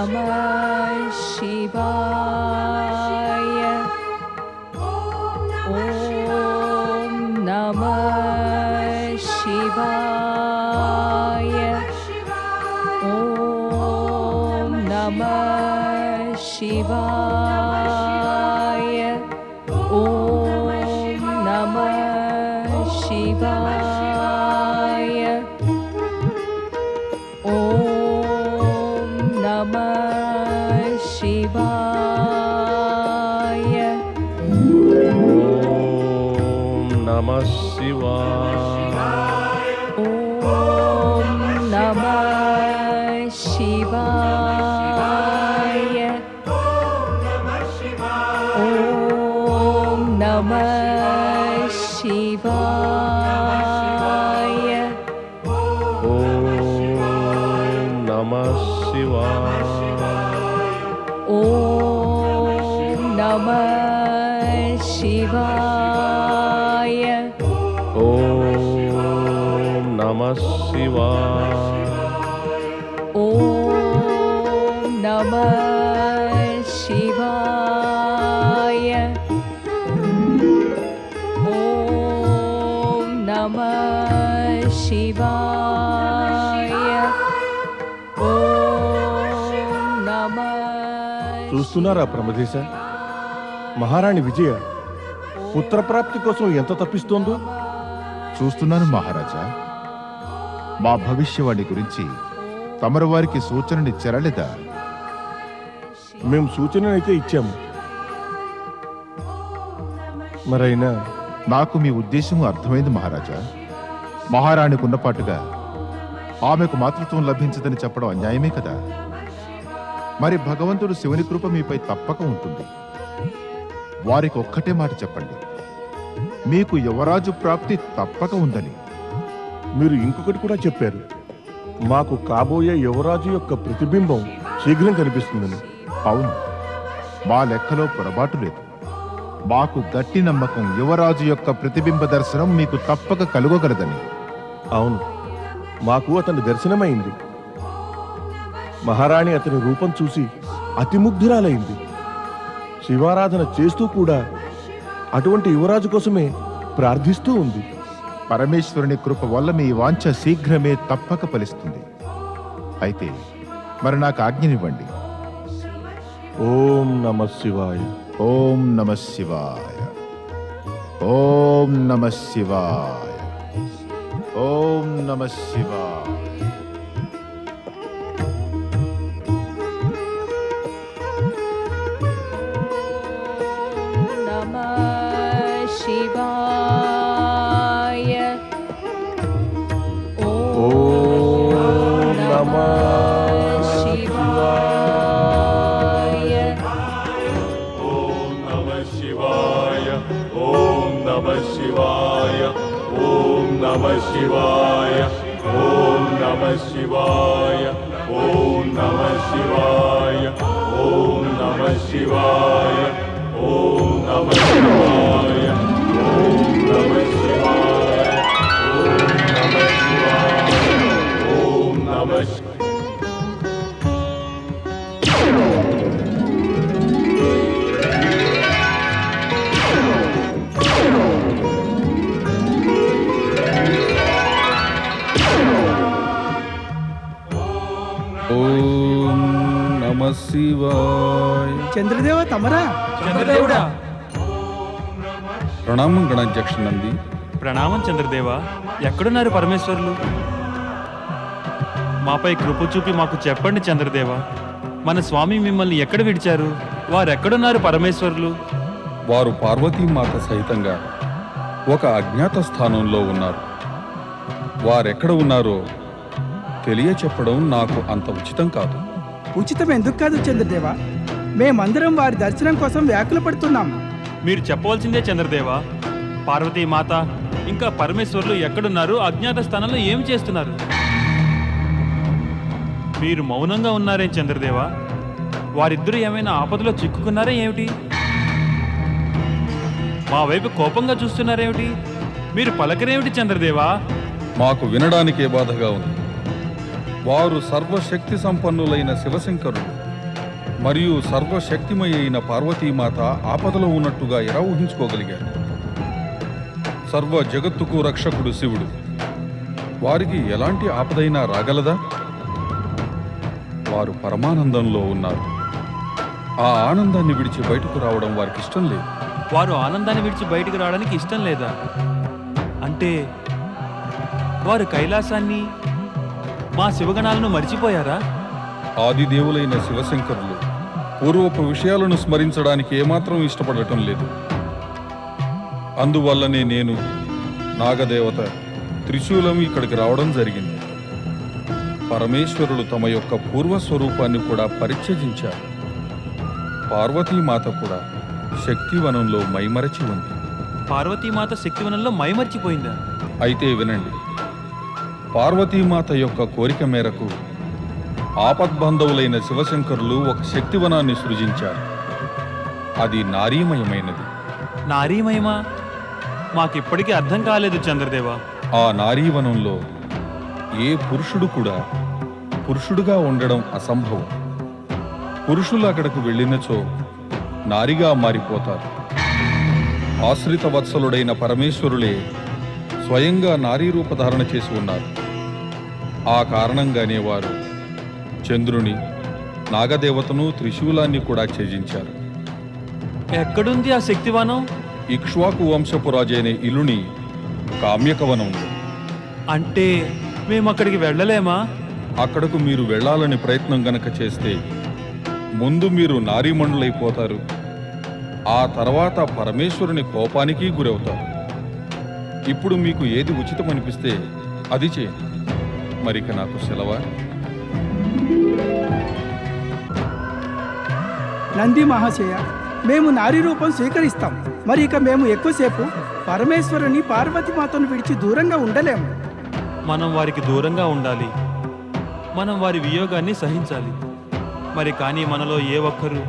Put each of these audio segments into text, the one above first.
नमः शिवाय ॐ नमः शिवाय ॐ नमः शिवाय ॐ नमः शिवाय ॐ ॐ नमः शिवा ॐ नम शिवाय। ॐ नमः शिवा ॐ नम शिवाय। ॐ नम शििवा చూస్తున్నారా ప్రమదేశ మహారాణి విజయ పుత్రప్రాప్తి కోసం ఎంత తప్పిస్తోందో? చూస్తున్నాను మహారాజా. మా భవిష్యవాణి గురించి తమరు వారికి సూచననిచ్చారా లేదా మేము సూచననైతే ఇచ్చాము. మరైనా? నాకు మీ ఉద్దేశం అర్థమైంది మహారాజా. మహారాణికి ఉన్నపాటుగా ఆమెకు మాతృత్వం లభించదని చెప్పడం అన్యాయమే కదా? మరి భగవంతుడు శివుని కృప మీపై తప్పక ఉంటుంది. వారికి ఒక్కటే మాట చెప్పండి. మీకు యువరాజు ప్రాప్తి తప్పక ఉందని. మీరు ఇంకొకటి కూడా చెప్పారు. మాకు కాబోయే యువరాజు యొక్క ప్రతిబింబం శీఘ్రం కనిపిస్తుందని. అవును. మా లెక్కలో పొరపాటు లేదు. మాకు గట్టి నమ్మకం యువరాజు యొక్క ప్రతిబింబ దర్శనం మీకు తప్పక కలుగగలదని. అవును. మాకు అతని దర్శనమైంది. మహారాణి అతని రూపం చూసి అతిముగ్ధురాలైంది శివారాధన చేస్తూ కూడా అటువంటి యువరాజు కోసమే ప్రార్థిస్తూ ఉంది. పరమేశ్వరుని కృప వల్ల మీ వాంఛ శీఘ్రమే తప్పక ఫలిస్తుంది. అయితే మరి నాకు ఆజ్ఞనివ్వండి. ఓం నమ శివాయ. ఓం నమ శివాయ. ఓం నమ శివాయ. ఓం నమ శివాయ. ॐ नमः शिवाय ॐ नमः शिवाय ॐ नमः शिवाय ॐ नमः शिवाय ॐ नमः शिवाय ॐ नमः शिवाय ॐ नमः शिवाय ॐ नमः शिवाय ॐ नमः శివాయ. చంద్రదేవ తమరా? చంద్రదేవుడా. ప్రణామం గణాధ్యక్ష నంది. ప్రణామం చంద్రదేవ. ఎక్కడున్నారు పరమేశ్వరులు? మాపై కృప చూపి మాకు చెప్పండి చంద్రదేవ. మన స్వామి మిమ్మల్ని ఎక్కడ విడిచారు? వారెక్కడున్నారు పరమేశ్వరులు? వారు పార్వతీమాత సహితంగా ఒక అజ్ఞాత స్థానంలో ఉన్నారు. వారెక్కడ ఉన్నారో తెలియచెప్పడం నాకు అంత ఉచితం కాదు. ఉచితం ఎందుకు కాదు చంద్రదేవ? మేమందరం వారి దర్శనం కోసం వ్యాకుల పడుతున్నాం. మీరు చెప్పవలసిందే చంద్రదేవ. పార్వతీ మాత ఇంకా పరమేశ్వరులు ఎక్కడున్నారు? అజ్ఞాత స్థానంలో ఏం చేస్తున్నారు? మీరు మౌనంగా ఉన్నారే చంద్రదేవ. వారిద్దరూ ఏమైనా ఆపదలో చిక్కుకున్నారా ఏమిటి? మా వైపు కోపంగా చూస్తున్నారేమిటి? మీరు పలకరేమిటి చంద్రదేవా? మాకు వినడానికే బాధగా ఉంది. వారు సర్వశక్తి సంపన్నులైన శివశంకరుడు మరియు సర్వశక్తిమయ అయిన పార్వతీమాత ఆపదలో ఉన్నట్టుగా ఎలా ఊహించుకోగలిగారు? సర్వ జగత్తుకు రక్షకుడు శివుడు. వారికి ఎలాంటి ఆపదైనా రాగలదా? వారు పరమానందంలో ఉన్నారు. ఆ ఆనందాన్ని విడిచి బయటకు రావడం వారికి ఇష్టం లేదు. వారు ఆనందాన్ని విడిచి బయటకు రావడానికి ఇష్టం లేదా? అంటే వారు కైలాసాన్ని మా శివగణాలను మర్చిపోయారా? ఆదిదేవులైన శివశంకరులు పూర్వపు విషయాలను స్మరించడానికి ఏమాత్రం ఇష్టపడటం లేదు. అందువల్లనే నేను నాగదేవత త్రిశూలం ఇక్కడికి రావడం జరిగింది. పరమేశ్వరులు తమ యొక్క పూర్వ స్వరూపాన్ని కూడా పరిత్యజించారు. పార్వతీమాత కూడా శక్తివనంలో మైమరచి ఉంది. పార్వతీమాత శక్తివనంలో మైమర్చిపోయిందా? అయితే వినండి పార్వతీమాత యొక్క కోరిక మేరకు ఆపద్బంధవులైన శివశంకరులు ఒక శక్తివనాన్ని సృజించారు. అది నారీమయమైనది. నారీమయమా? మాకిప్పటికీ అర్థం కాలేదు చంద్రదేవా. ఆ నారీవనంలో ఏ పురుషుడు కూడా పురుషుడుగా ఉండడం అసంభవం. పురుషులు అక్కడకు వెళ్ళినచో నారిగా మారిపోతారు. ఆశ్రిత వత్సలుడైన పరమేశ్వరులే స్వయంగా నారీ రూపధారణ చేసి ఉన్నారు. ఆ కారణంగానే వారు చంద్రుని నాగదేవతను త్రిశూలాన్ని కూడా త్యజించారు. ఎక్కడుంది ఆ శక్తివనం? ఇక్ష్వాకు వంశపు రాజైన ఇలుని కామ్యకవనంలో. అంటే మేము అక్కడికి వెళ్ళలేమా? అక్కడకు మీరు వెళ్ళాలని ప్రయత్నం గనక చేస్తే ముందు మీరు నారీమణులైపోతారు. ఆ తర్వాత పరమేశ్వరుని కోపానికి గురవుతారు. ఇప్పుడు మీకు ఏది ఉచితమనిపిస్తే అది చేయండి. మరిక నాకు సెలవా? నంది మహాశయ మేము నారీ రూపం స్వీకరిస్తాం. మరి ఇక మేము ఎక్కువసేపు పరమేశ్వరుని పార్వతీమాతను విడిచి దూరంగా ఉండలేము. మనం వారికి దూరంగా ఉండాలి. మనం వారి వియోగాన్ని సహించాలి. మరి కానీ మనలో ఏ ఒక్కరూ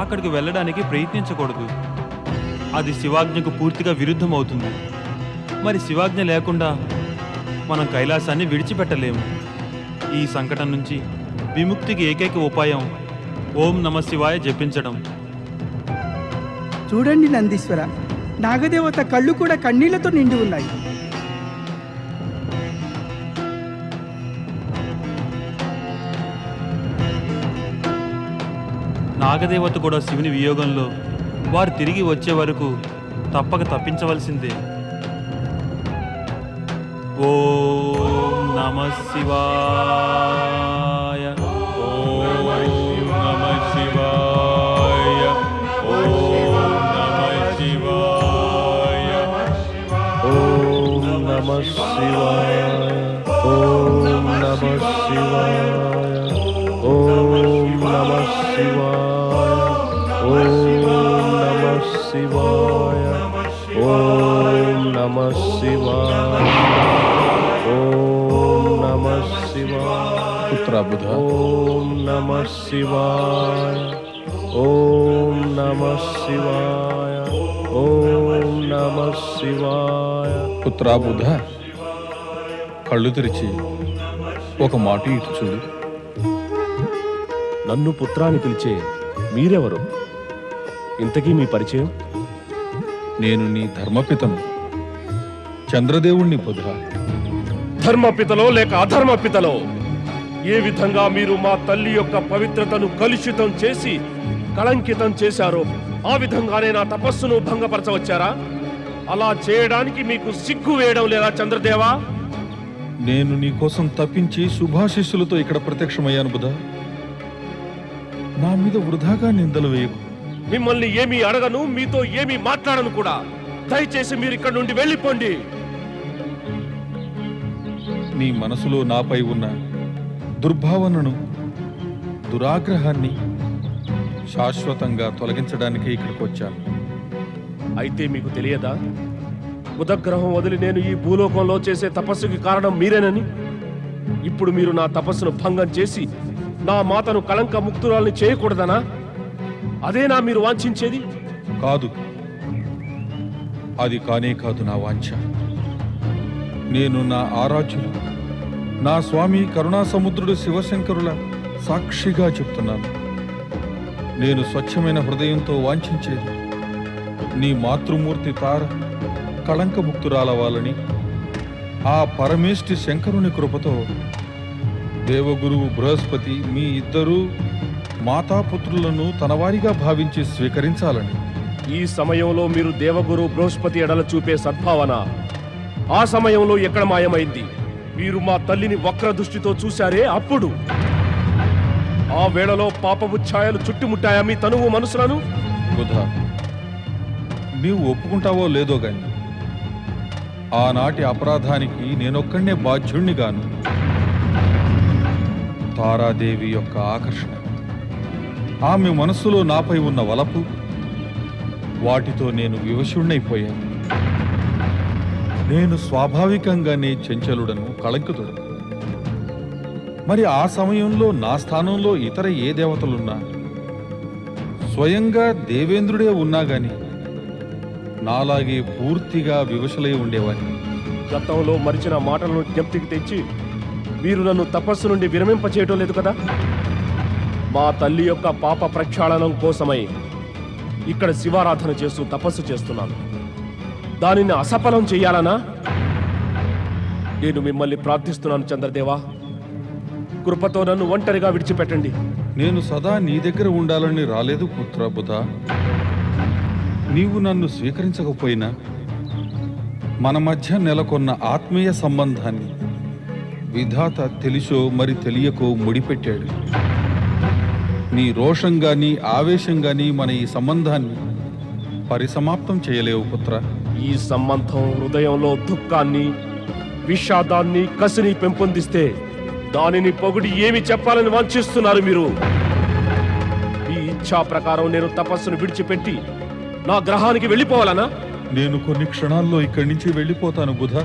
అక్కడికి వెళ్ళడానికి ప్రయత్నించకూడదు. అది శివాజ్ఞకు పూర్తిగా విరుద్ధం అవుతుంది మరి శివాజ్ఞ లేకుండా మనం కైలాసాన్ని విడిచిపెట్టలేము. ఈ సంకటం నుంచి విముక్తికి ఏకైక ఉపాయం ఓం నమ శివాయ జపించడం. చూడండి నందీశ్వర నాగదేవత కళ్ళు కూడా కన్నీళ్ళతో నిండి ఉన్నాయి. నాగదేవత కూడా శివుని వియోగంలో వారు తిరిగి వచ్చే వరకు తప్పక తప్పించవలసిందే. ॐ नमः शिवाय ॐ शिवाय ॐ नमः शिवा ॐ नम शिवा ॐ नम शिवाय ॐ నమ శివాయ ఓం నమ శివాయ ఓం నమ శివాయ ఓం నమ శివాయ పుత్ర బుధ. ఓం నమ శివాయ. ఓం నమ శివాయ. ఓం నమ శివాయ. పుత్ర బుధ. కళ్ళు తెరిచి ఒక మాట ఇటు చూడు. నన్ను పుత్రాన్ని పిలిచే మీరెవరు? ఇంతకీ మీ పరిచయం? నేను నీ ధర్మపితను. చంద్రదేవుణ్ణి బుధ ధర్మపితలో లేక అధర్మపితలో. ఏ విధంగా మీరు మా తల్లి యొక్క పవిత్రతను కలుషితం చేసి కళంకితం చేశారో ఆ విధంగానే నా తపస్సును భంగపరచవచ్చారా? అలా చేయడానికి మీకు సిగ్గు వేయడం లేదా చంద్రదేవా? నేను నీ కోసం తప్పించి శుభాశిస్సులతో ఇక్కడ ప్రత్యక్షమయ్యాను బుధ. నా మీద వృధాగా నిందలు వేయకు. మిమ్మల్ని ఏమీ అడగను మీతో ఏమీ మాట్లాడను కూడా. దయచేసి మీరు ఇక్కడ నుండి వెళ్ళిపోండి. నీ మనసులో నాపై ఉన్న దుర్భావనను దురాగ్రహాన్ని శాశ్వతంగా తొలగించడానికి ఇక్కడికి వచ్చాను. అయితే మీకు తెలియదా? బుధగ్రహం వదిలి నేను ఈ భూలోకంలో చేసే తపస్సుకి కారణం మీరేనని? ఇప్పుడు మీరు నా తపస్సును భంగం చేసి నా మాతను కళంక ముక్తురాల్ని చేయకూడదనా? అదేనా మీరు వాంఛించేది? కాదు. అది కానే కాదు నా వాంఛ. నేను నా ఆరాధ్యులు. నా స్వామి కరుణాసముద్రుడు శివశంకరుల సాక్షిగా చెప్తున్నాను. నేను స్వచ్ఛమైన హృదయంతో వాంఛించేది నీ మాతృమూర్తి తార కళంకముక్తురాలవాలని ఆ పరమేష్టి శంకరుని కృపతో దేవగురువు బృహస్పతి మీ ఇద్దరూ మాతాపుత్రులను తనవారిగా భావించి స్వీకరించాలని. ఈ సమయంలో మీరు దేవగురు బృహస్పతి ఎడల చూపే సద్భావన ఆ సమయంలో ఎక్కడ మాయమైంది? మీరు మా తల్లిని వక్ర దృష్టితో చూశారే అప్పుడు? ఆ వేళలో పాపపు ఛాయలు చుట్టుముట్టాయా మీ తనువు మనసులను? బుధ నీవు ఒప్పుకుంటావో లేదో గాని ఆనాటి అపరాధానికి నేనొక్కడే బాధ్యుణ్ణిగాను. తారాదేవి యొక్క ఆకర్షణ ఆమె మనస్సులో నాపై ఉన్న వలపు వాటితో నేను వివశుణ్ణైపోయాను. నేను స్వాభావికంగానే చెంచలుడను కళంకితుడను. మరి ఆ సమయంలో నా స్థానంలో ఇతర ఏ దేవతలున్నా? స్వయంగా దేవేంద్రుడే ఉన్నా గాని నాలాగే పూర్తిగా వివశలై ఉండేవాడిని. గతంలో మరిచిన మాటలను జ్ఞప్తికి తెచ్చి మీరు నన్ను తపస్సు నుండి విరమింపచేయటం లేదు కదా? మా తల్లి యొక్క పాప ప్రక్షాళనం కోసమై ఇక్కడ శివారాధన చేస్తూ తపస్సు చేస్తున్నాను. దానిని అసఫలం చేయాలనా? నేను మిమ్మల్ని ప్రార్థిస్తున్నాను చంద్రదేవా. కృపతో నన్ను ఒంటరిగా విడిచిపెట్టండి. నేను సదా నీ దగ్గర ఉండాలని రాలేదు పుత్ర బుధ నీవు నన్ను స్వీకరించకపోయినా మన మధ్య నెలకొన్న ఆత్మీయ సంబంధాన్ని విధాత తెలిసో మరి తెలియకో ముడిపెట్టాడు. నీ రోషం గాని ఆవేశం గాని మన ఈ సంబంధాన్ని పరిసమాప్తం చేయలేవు పుత్ర. ఈ సంబంధం హృదయంలో దుఃఖాన్ని విషాదాన్ని కసిని పెంపొందిస్తే దానిని పొగిడి ఏమి చెప్పాలని వంచిస్తున్నారు మీరు? ఈ ఇచ్ఛా ప్రకారం నేను తపస్సును విడిచిపెట్టి నా గ్రహానికి వెళ్ళిపోవాలనా? నేను కొన్ని క్షణాల్లో ఇక్కడి నుంచి వెళ్ళిపోతాను బుధ.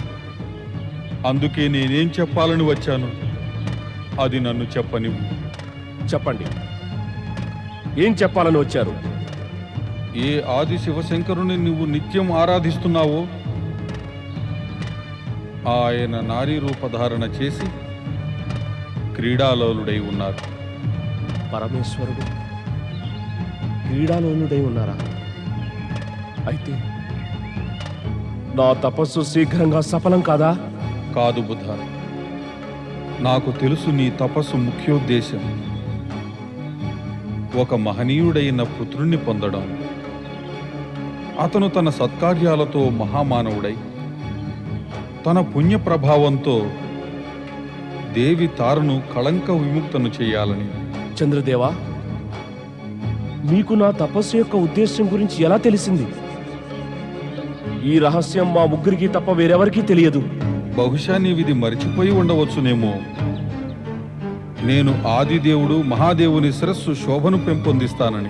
అందుకే నేనేం చెప్పాలని వచ్చాను? అది నన్ను చెప్పనివ్వు. చెప్పండి. ఏం చెప్పాలని వచ్చారు? ఏ ఆది శివశంకరుని నువ్వు నిత్యం ఆరాధిస్తున్నావో ఆయన నారీ రూపధారణ చేసి క్రీడాలోలుడై ఉన్నారు. పరమేశ్వరుడు క్రీడాలోనుడై ఉన్నారా? అయితే నా తపస్సు శీఘ్రంగా సఫలం కాదా? కాదు బుధ నాకు తెలుసు నీ తపస్సు ముఖ్యోద్దేశం. ఒక మహనీయుడైన పుత్రుణ్ణి పొందడం. అతను తన సత్కార్యాలతో మహామానవుడై తన పుణ్య ప్రభావంతో దేవి తారను కళంక విముక్తను చేయాలని. చంద్రదేవా మీకు నా తపస్సు యొక్క ఉద్దేశం గురించి ఎలా తెలిసింది? ఈ రహస్యం మా ముగ్గురికి తప్ప వేరెవరికీ తెలియదు. బహుశా నీవిది మరిచిపోయి ఉండవచ్చునేమో. నేను ఆదిదేవుడు మహాదేవుని శిరస్సు శోభను పెంపొందిస్తానని.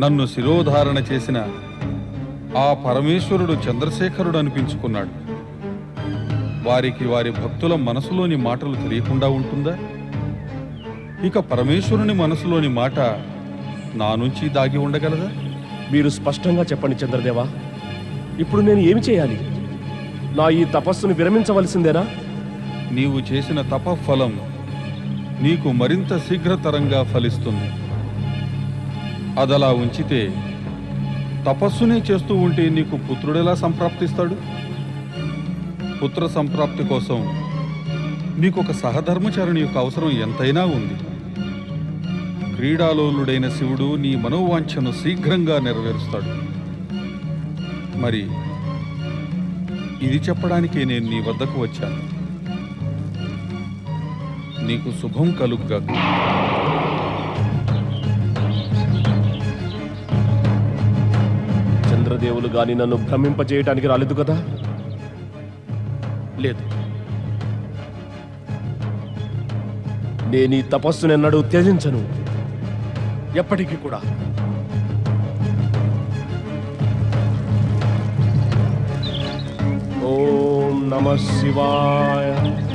నన్ను శిరోధారణ చేసిన ఆ పరమేశ్వరుడు చంద్రశేఖరుడు అనిపించుకున్నాడు. వారికి వారి భక్తుల మనసులోని మాటలు తెలియకుండా ఉంటుందా? ఇక పరమేశ్వరుని మనసులోని మాట నా నుంచి దాగి ఉండగలదా? మీరు స్పష్టంగా చెప్పండి చంద్రదేవా. ఇప్పుడు నేను ఏమి చేయాలి? నా ఈ తపస్సును విరమించవలసిందేనా? నీవు చేసిన తపఫలం నీకు మరింత శీఘ్రతరంగా ఫలిస్తుంది. అదలా ఉంచితే తపస్సునే చేస్తూ ఉంటే నీకు పుత్రుడెలా సంప్రాప్తిస్తాడు? పుత్ర సంప్రాప్తి కోసం నీకు ఒక సహధర్మచరణి యొక్క అవసరం ఎంతైనా ఉంది. క్రీడాలోలుడైన శివుడు నీ మనోవాంఛను శీఘ్రంగా నెరవేరుస్తాడు. మరి ఇది చెప్పడానికే నేను నీ వద్దకు వచ్చాను. నీకు శుభం కలుగ్గా చంద్రదేవులు గాని నన్ను భ్రమింపజేయటానికి రాలేదు కదా? లేదు. నేను ఈ తపస్సునెన్నడూ త్యజించను. ఎప్పటికీ కూడా. ఓం నమ శివాయ.